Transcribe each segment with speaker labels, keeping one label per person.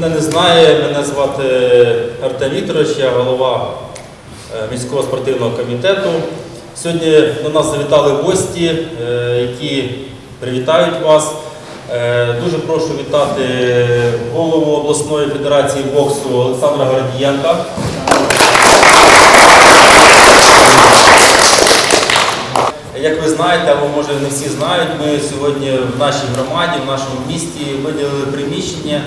Speaker 1: Мене не знає, мене звати Артем Вікторович, я голова е, міського спортивного комітету. Сьогодні до нас завітали гості, е, які привітають вас. Е, Дуже прошу вітати голову обласної федерації боксу Олександра Гордієнка. Як ви знаєте, або може не всі знають, ми сьогодні в нашій громаді, в нашому місті виділили приміщення.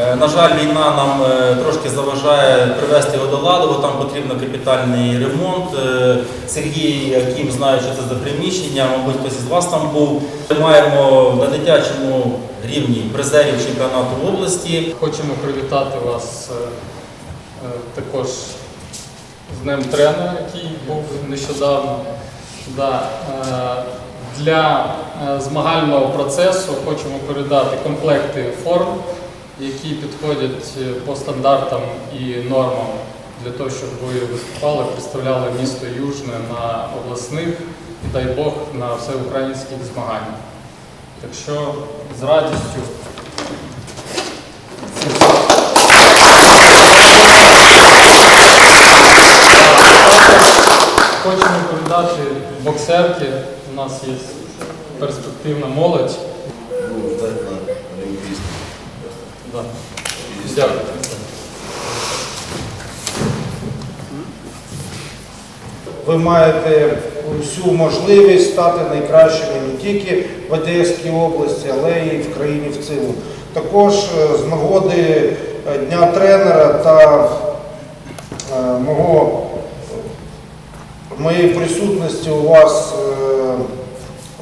Speaker 1: Е, На жаль, війна нам е, трошки заважає привести його до ладу, бо там потрібен капітальний ремонт. Е, Сергій Яким знає, що це за приміщення, мабуть, хтось із вас там був. Ми маємо на дитячому рівні призерів чемпіонату області.
Speaker 2: Хочемо привітати вас також з Днем тренера, який був нещодавно. Да. Для змагального процесу хочемо передати комплекти форм, які підходять е, по стандартам і нормам для того, щоб ви виступали, представляли місто Южне на обласних дай Бог на всеукраїнських змаганнях. Так що з радістю Хочемо передати боксерки. У нас є перспективна молодь.
Speaker 3: Ну, ждать на Олимпийском.
Speaker 2: Да.
Speaker 4: Ви маєте всю можливість стати найкращими не тільки в Одеській області, але й в країні в цілому. Також е, з нагоди е, Дня тренера та е, мого, моєї присутності у вас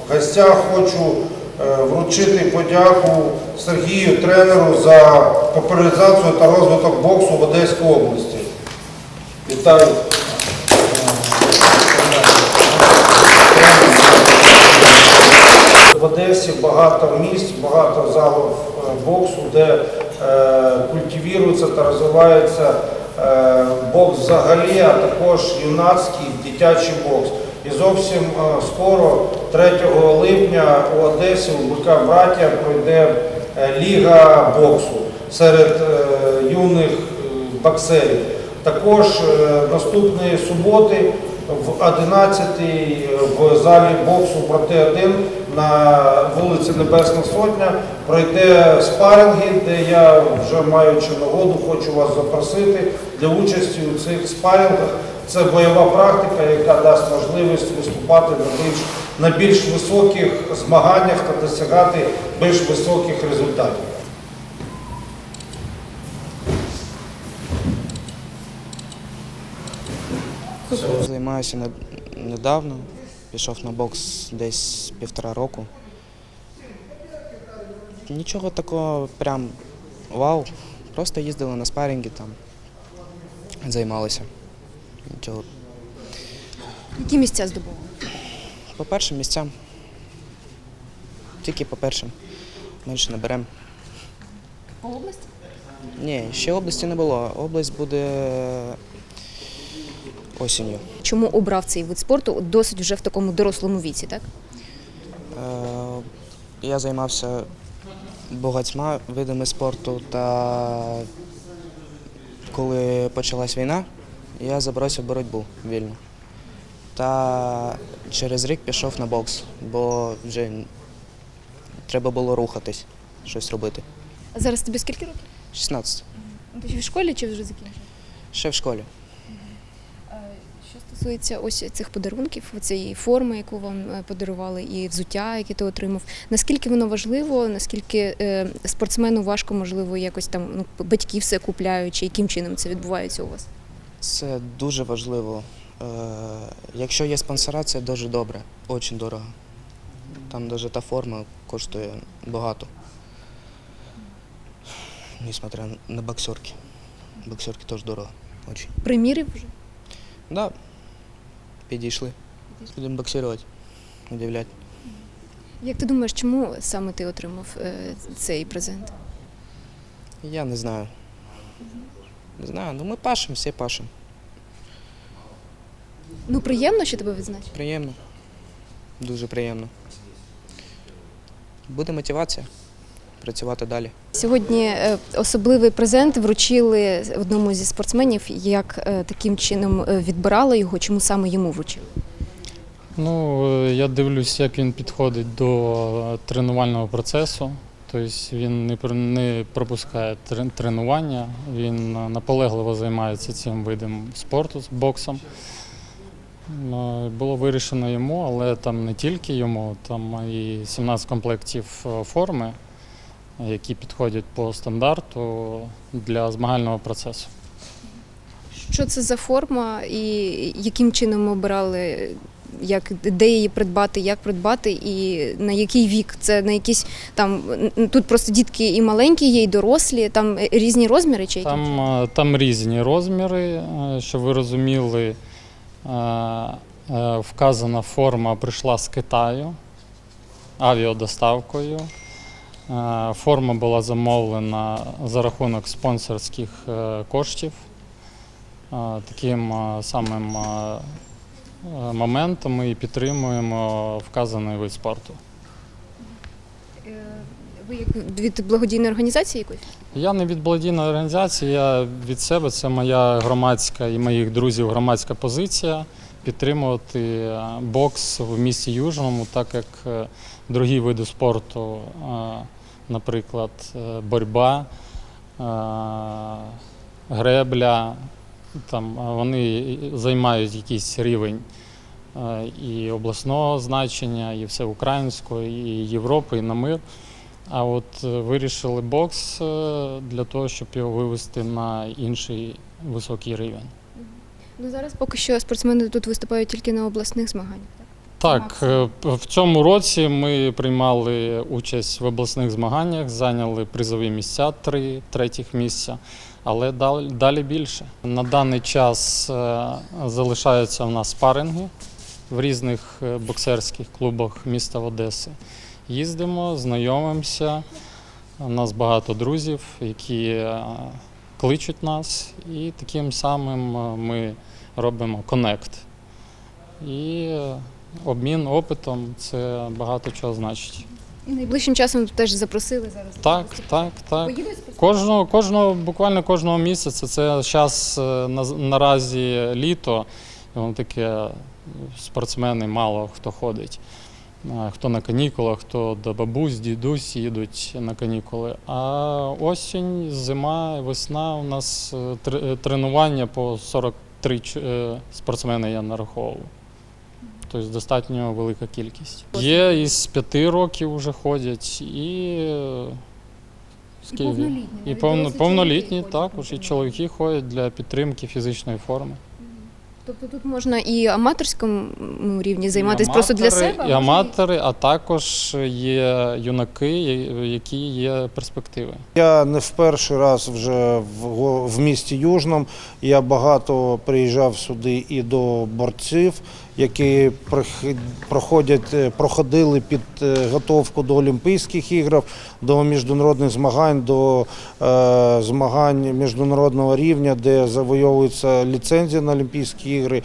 Speaker 4: в гостях хочу вручити подяку Сергію тренеру за популяризацію та розвиток боксу в Одеській області. Вітаю. В Одесі багато місць, багато залів е, боксу, де е, культивірується та розвивається е, бокс взагалі, а також юнацький дитячий бокс. І зовсім е, скоро, 3 липня, у Одесі у БК Братія пройде е, ліга боксу серед е, юних боксерів. Також наступної суботи в 11 в залі боксу проти 1 на вулиці Небесна Сотня пройде спаринги, де я вже маючи нагоду, хочу вас запросити для участі у цих спарингах. Це бойова практика, яка дасть можливість виступати на більш, на більш високих змаганнях та досягати більш високих результатів.
Speaker 5: Займаюся недавно, пішов на бокс десь півтора року. Нічого такого прям вау. Просто їздили на спарінги там, займалися. Нічого.
Speaker 6: Які місця здобули?
Speaker 5: По першим місцям. Тільки по першим. Менше не беремо.
Speaker 6: По області?
Speaker 5: Ні, ще області не було. Область буде осінню.
Speaker 6: Чому обрав цей вид спорту досить вже в такому дорослому віці, так?
Speaker 5: Е, Я займався багатьма видами спорту, та коли почалась війна, я забрався боротьбу вільну. Та через рік пішов на бокс, бо вже треба було рухатись, щось робити.
Speaker 6: А зараз тобі скільки років?
Speaker 5: 16.
Speaker 6: Ти в школі чи вже закінчив?
Speaker 5: Ще в школі.
Speaker 6: Що стосується ось цих подарунків, цієї форми, яку вам е, подарували, і взуття, яке ти отримав, наскільки воно важливо, наскільки е, спортсмену важко, можливо, якось там ну, батьки все купляють, чи яким чином це відбувається у вас?
Speaker 5: Це дуже важливо. Е, Якщо є спонсора, це дуже добре, дуже дорого. Там навіть та форма коштує багато. Несмотря на боксерки. Боксерки теж дорого. Очень.
Speaker 6: Примірів вже?
Speaker 5: Да, підійшли. Будемо боксувати, удивляти.
Speaker 6: Як ти думаєш, чому саме ти отримав е, цей презент?
Speaker 5: Я не знаю. Не знаю, ну ми пашемо, всі пашемо.
Speaker 6: Ну, приємно, що тебе відзначили?
Speaker 5: Приємно. Дуже приємно. Буде мотивація працювати далі.
Speaker 6: Сьогодні е, особливий презент вручили одному зі спортсменів. Як е, таким чином е, відбирали його? Чому саме йому вручили?
Speaker 2: Ну, я дивлюсь, як він підходить до тренувального процесу. Тобто він не, пропускає тренування, він е, наполегливо займається цим видом спорту, боксом. Е, Було вирішено йому, але там не тільки йому, там і 17 комплектів е, форми, які підходять по стандарту для змагального процесу.
Speaker 6: Що це за форма і яким чином ми обирали, як, де її придбати, як придбати і на який вік? Це на якісь там тут просто дітки і маленькі є, і дорослі, там е, різні розміри чи?
Speaker 2: Там, е, там різні розміри, е, щоб ви розуміли. Вказана форма прийшла з Китаю авіадоставкою. Е, Форма була замовлена за рахунок спонсорських коштів. Таким самим е, моментом ми і підтримуємо вказаний вид спорту.
Speaker 6: Е, Ви як від благодійної організації якоїсь?
Speaker 2: Я не від благодійної організації, я від себе. Це моя громадська і моїх друзів громадська позиція підтримувати е, бокс в місті Южному, так як другі види спорту, наприклад, боротьба, гребля, там вони займають якийсь рівень е, і обласного значення, і всеукраїнського, і Європи, і на мир. А от е, вирішили бокс е, для того, щоб його вивести на інший високий рівень.
Speaker 6: Ну зараз поки що спортсмени тут виступають тільки на обласних змаганнях. Так?
Speaker 2: Так, в цьому році ми приймали участь в обласних змаганнях, зайняли призові місця, три третіх місця, але далі, більше. На даний час е, залишаються в нас спаринги в різних е, боксерських клубах міста Одеси. Їздимо, знайомимося. У нас багато друзів, які е, кличуть нас, і таким самим ми робимо коннект. І обмін опитом це багато чого значить.
Speaker 6: І найближчим часом теж запросили зараз.
Speaker 2: Так, так, так.
Speaker 6: Поїдуть?
Speaker 2: Кожного, кожного, буквально кожного місяця. Це зараз наразі літо, і воно таке е, спортсмени мало хто ходить. Е, Хто на канікулах, хто до бабусь, дідусь їдуть на канікули. А осінь, зима, весна у нас е, е, тренування по 43 ч- е, спортсмени я нараховував. Тобто достатньо велика кількість. Є із п'яти років вже ходять, і, е, скільки?
Speaker 6: повнолітні,
Speaker 2: І повно, повнолітні також, і чоловіки ходять для підтримки фізичної форми.
Speaker 6: Тобто тут можна і аматорському рівні займатися просто для себе. а
Speaker 2: І аматори, а також є юнаки, які є перспективи.
Speaker 4: Я не в перший раз вже в, в місті Южному. Я багато приїжджав сюди і до борців, які проходять, е, проходили підготовку до Олімпійських ігор, до міжнародних змагань, до е, змагань міжнародного рівня, де завойовуються ліцензії на Олімпійські ігри.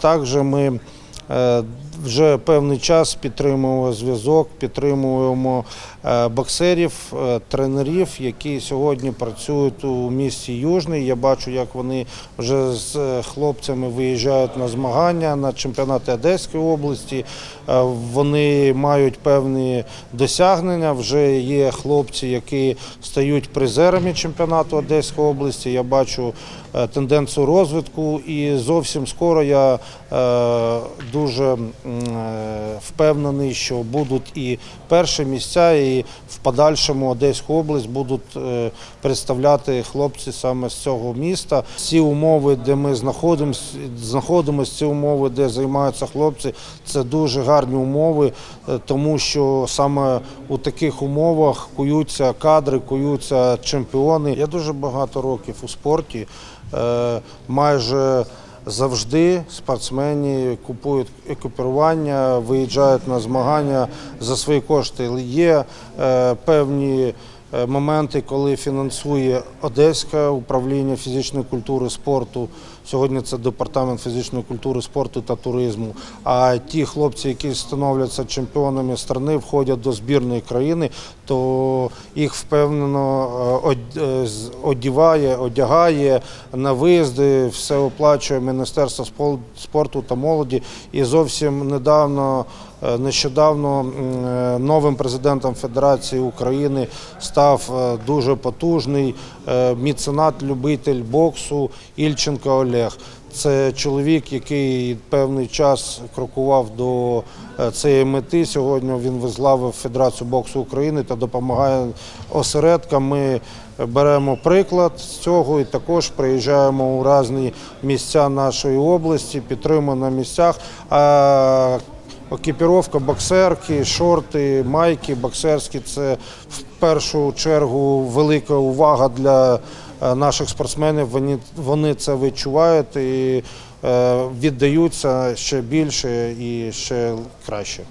Speaker 4: Також ми е, вже певний час підтримуємо зв'язок, підтримуємо е, боксерів, е, тренерів, які сьогодні працюють у місті Южний. Я бачу, як вони вже з е, хлопцями виїжджають на змагання на чемпіонати Одеської області. Вони мають певні досягнення. Вже є хлопці, які стають призерами чемпіонату Одеської області. Я бачу тенденцію розвитку, і зовсім скоро я дуже впевнений, що будуть і перші місця, і в подальшому Одеську область будуть е, представляти хлопці саме з цього міста. Ці умови, де ми знаходимося, знаходимося, ці умови, де займаються хлопці, це дуже гарні умови, е, тому що саме у таких умовах куються кадри, куються чемпіони. Я дуже багато років у спорті. Е, Майже завжди спортсмени купують екіпірування, виїжджають на змагання за свої кошти. Є е, певні моменти, коли фінансує Одеське управління фізичної культури спорту. Сьогодні це департамент фізичної культури, спорту та туризму. А ті хлопці, які становляться чемпіонами країни, входять до збірної країни, то їх впевнено е, е, одіває, одягає на виїзди, все оплачує Міністерство спорту та молоді. І зовсім недавно, е, нещодавно е, новим президентом Федерації України став е, дуже потужний е, міценат-любитель боксу Ільченко Олег. Це чоловік, який певний час крокував до е, цієї мети. Сьогодні він возглавив Федерацію боксу України та допомагає осередкам. Ми беремо приклад з цього і також приїжджаємо у різні місця нашої області, підтримуємо на місцях. Екіпіровка, боксерки, шорти, майки боксерські це в першу чергу велика увага для е, наших спортсменів. Вони, вони це відчувають і е, віддаються ще більше і ще краще.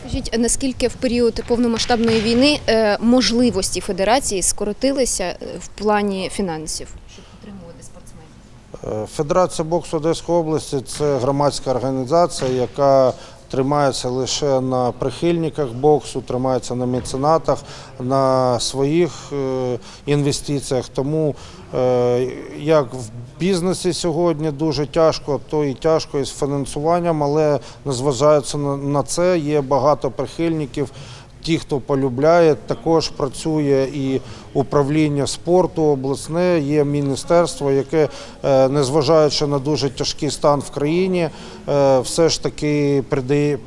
Speaker 6: Скажіть, наскільки в період повномасштабної війни е, можливості федерації скоротилися в плані фінансів, щоб підтримувати спортсменів?
Speaker 4: Федерація боксу Одеської області це громадська організація, яка тримається лише на прихильниках боксу, тримається на меценатах, на своїх е, інвестиціях. Тому е, як в бізнесі сьогодні дуже тяжко, то і тяжко із фінансуванням, але незважаючи на- на це, є багато прихильників. Ті, хто полюбляє, також працює і управління спорту обласне, є міністерство, яке, е, незважаючи на дуже тяжкий стан в країні, е, все ж таки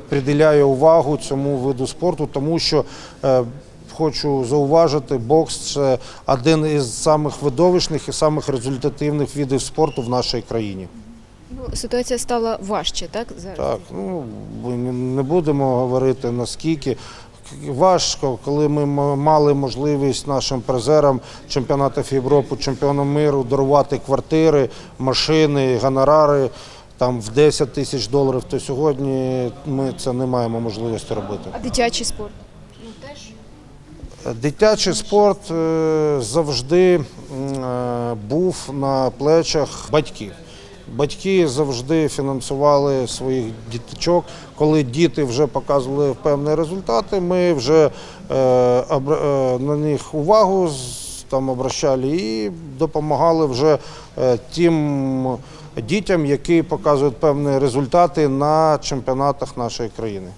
Speaker 4: приділяє увагу цьому виду спорту, тому що е, хочу зауважити, бокс це один із самих видовищних і самих результативних видів спорту в нашій країні.
Speaker 6: Ну, ситуація стала важче, так зараз?
Speaker 4: Так, ну не будемо говорити наскільки. Важко, коли ми мали можливість нашим призерам чемпіонатів Європи, чемпіонам миру дарувати квартири, машини, гонорари там в 10 тисяч доларів, то сьогодні ми це не маємо можливості робити.
Speaker 6: А дитячий спорт? Ну.
Speaker 4: Дитячий спорт е, завжди е, був на плечах батьків. Батьки завжди фінансували своїх діточок. Коли діти вже показували певні результати, ми вже е, е, на них увагу там обращали і допомагали вже е, тим дітям, які показують певні результати на чемпіонатах нашої країни.